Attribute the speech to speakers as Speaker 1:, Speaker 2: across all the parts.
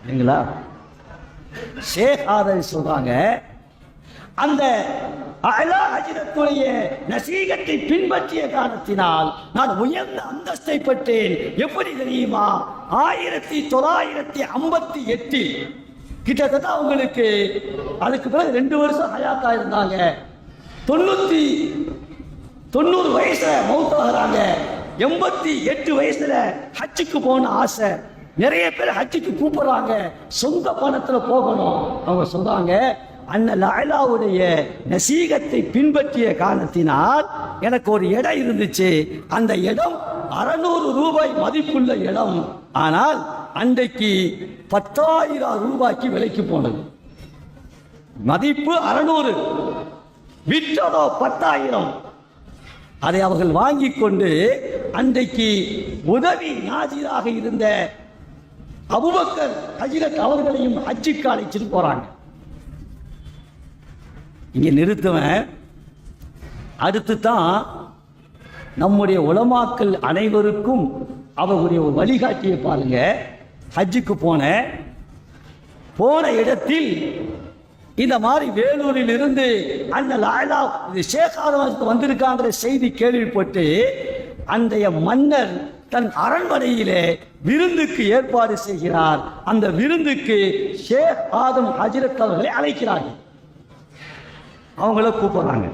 Speaker 1: சரிங்களா ஷேக் ஆதர் சொல்றாங்க அந்த அலா நசீகத்தை பின்பற்றிய காரணத்தினால் நான் உயர்ந்த அந்தஸ்தை பெற்றேன். எப்படி தெரியுமா? ஆயிரத்தி தொள்ளாயிரத்தி ஐம்பத்தி எட்டில் கிட்டத்தட்ட அவங்களுக்கு அதுக்கு பிறகு ரெண்டு வருஷம் ஹயாத்தா இருந்தாங்க. தொண்ணூத்தி தொண்ணூறு வயசுல மௌத்தாகிறாங்க எண்பத்தி எட்டு வயசுல ஹச்சுக்கு போன ஆசை. நிறைய பேர் ஹஜ்ஜுக்கு கூப்பிடுறாங்க. சொந்த பணத்தில் போகணும். அவங்க சொல்றாங்க அண்ணன் லாயலாவுடைய நசீகத்தை பின்பற்றிய காரணத்தினால் எனக்கு ஒரு இடம் இருந்துச்சு. அந்த இடம் அறநூறு ரூபாய் மதிப்புள்ள இடம். ஆனால் அன்றைக்கு பத்தாயிரம் ரூபாய்க்கு விலைக்கு போனது. மதிப்பு அறநூறு. விற்றதோ பத்தாயிரம். அதை அவர்கள் வாங்கி கொண்டு அன்றைக்கு உதவி நாஜிராக இருந்த அபுபக்கர் ஹஜிரத் அவர்களையும் ஹஜ்ஜுக்கு அழைச்சிட்டு போறாங்க இங்க நிறுத்துவேன். அடுத்து தான் நம்முடைய உலமாக்கள் அனைவருக்கும் அவர்களுடைய ஒரு வழிகாட்டியை பாருங்க. ஹஜ்ஜுக்கு போன போன இடத்தில் இந்த மாதிரி வேலூரில் இருந்து அந்த லாயலா இது வந்திருக்காங்கிற செய்தி கேள்விப்பட்டு அன்றைய மன்னர் தன் அரண்மனையிலே விருந்துக்கு ஏற்பாடு செய்கிறார். அந்த விருந்துக்கு ஷேக் ஆதம் ஹஜரத் அவர்களை அழைக்கிறார்கள். அவங்கள கூப்பிடுறாங்க.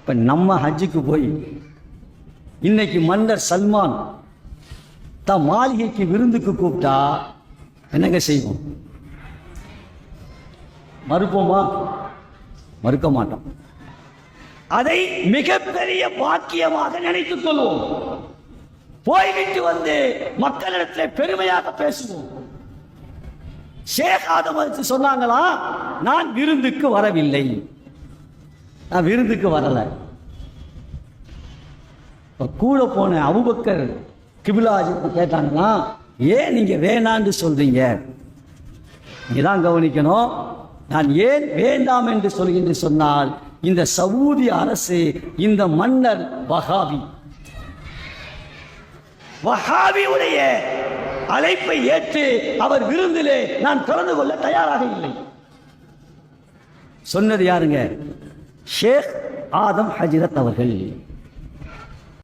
Speaker 1: இப்ப நம்ம ஹஜ்ஜுக்கு போய் இன்னைக்கு மன்னர் சல்மான் தான் மாளிகைக்கு விருந்துக்கு கூப்பிட்டா என்னங்க செய்வோம்? மறுப்போமா? மறுக்க மாட்டோம். அதை மிகப்பெரிய பாக்கியமாக நினைத்துக் கொள்வோம். போய்விட்டு வந்து மக்களிடத்தில் பெருமையாக பேசுவோம். ஷேக் ஆதம் சொன்னாங்களா நான் விருந்துக்கு வரவில்லை. நான் விருந்துக்கு வரல. கூட போன அபுபக்கர் கிபிலாஜித்து கேட்டாங்கன்னா ஏன் நீங்க வேணான்னு சொல்றீங்க? நீதான் கவனிக்கணும். நான் ஏன் வேண்டாம் என்று சொல்கின்ற சொன்னால் இந்த சவுதி அரசு இந்த மன்னர் வஹாபி. வஹாபியுடைய அழைப்பை ஏற்று அவர் விருந்திலே நான் கலந்து கொள்ள தயாராக இல்லை. சொன்னது யாருங்க? ஷேக் ஆதம் ஹஜிரத் அவர்கள்.